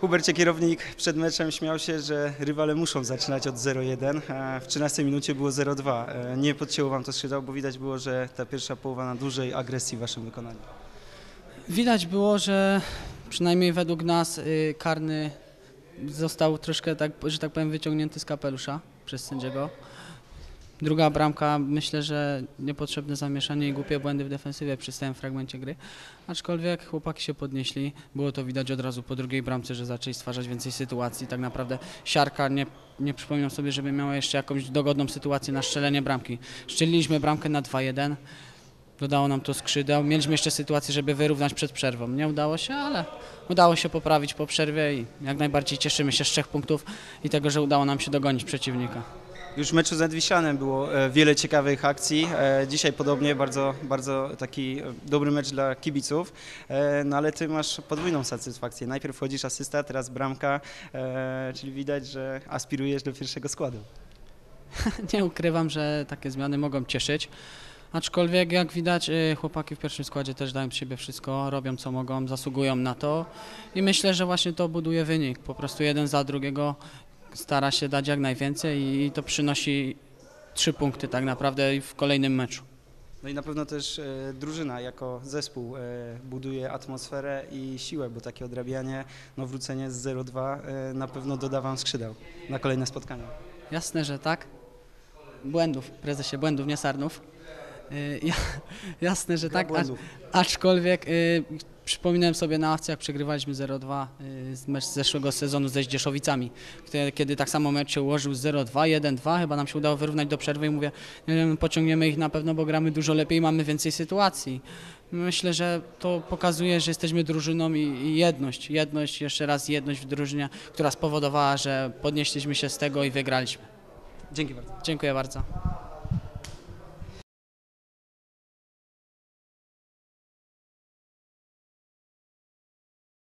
Hubercie kierownik przed meczem śmiał się, że rywale muszą zaczynać od 0-1. a W 13 minucie było 0-2. E, Nie podcięło wam to skrzydał, bo widać było, że ta pierwsza połowa na dużej agresji w waszym wykonaniu. Widać było, że przynajmniej według nas y, karny został troszkę, tak, że tak powiem, wyciągnięty z kapelusza przez sędziego. Druga bramka, myślę, że niepotrzebne zamieszanie i głupie błędy w defensywie przy stałym fragmencie gry. Aczkolwiek chłopaki się podnieśli. Było to widać od razu po drugiej bramce, że zaczęli stwarzać więcej sytuacji. Tak naprawdę siarka nie, nie przypominam sobie, żeby miała jeszcze jakąś dogodną sytuację na strzelenie bramki. Szczeliliśmy bramkę na 2-1. Dodało nam to skrzydeł. Mieliśmy jeszcze sytuację, żeby wyrównać przed przerwą. Nie udało się, ale udało się poprawić po przerwie i jak najbardziej cieszymy się z trzech punktów i tego, że udało nam się dogonić przeciwnika. Już w meczu z Edwiszanem było e, wiele ciekawych akcji. E, Dzisiaj podobnie bardzo, bardzo taki e, dobry mecz dla kibiców. No ale ty masz podwójną satysfakcję. Najpierw wchodzisz asysta, teraz bramka, czyli widać, że aspirujesz do pierwszego składu. Nie ukrywam, że takie zmiany mogą cieszyć. Aczkolwiek, jak widać, chłopaki w pierwszym składzie też dają z siebie wszystko, robią co mogą, zasługują na to i myślę, że właśnie to buduje wynik. Po prostu jeden za drugiego stara się dać jak najwięcej i to przynosi trzy punkty tak naprawdę w kolejnym meczu. No i na pewno też e, drużyna jako zespół e, buduje atmosferę i siłę, bo takie odrabianie, no wrócenie z 0-2 e, na pewno doda wam skrzydeł na kolejne spotkania. Jasne, że tak. Błędów, prezesie, błędów, nie sarnów. Y, ja, jasne, że tak. Aczkolwiek y, przypominałem sobie na akcji, jak przegrywaliśmy 0-2 y, mecz z zeszłego sezonu ze Zdzieszowicami, kiedy, tak samo mecz się ułożył 0-2, 1-2, chyba nam się udało wyrównać do przerwy i mówię, nie wiem, pociągniemy ich na pewno, bo gramy dużo lepiej i mamy więcej sytuacji. Myślę, że to pokazuje, że jesteśmy drużyną i, i jedność, jedność, jeszcze raz jedność w drużynie, która spowodowała, że podnieśliśmy się z tego i wygraliśmy. Dzięki bardzo. Dziękuję bardzo.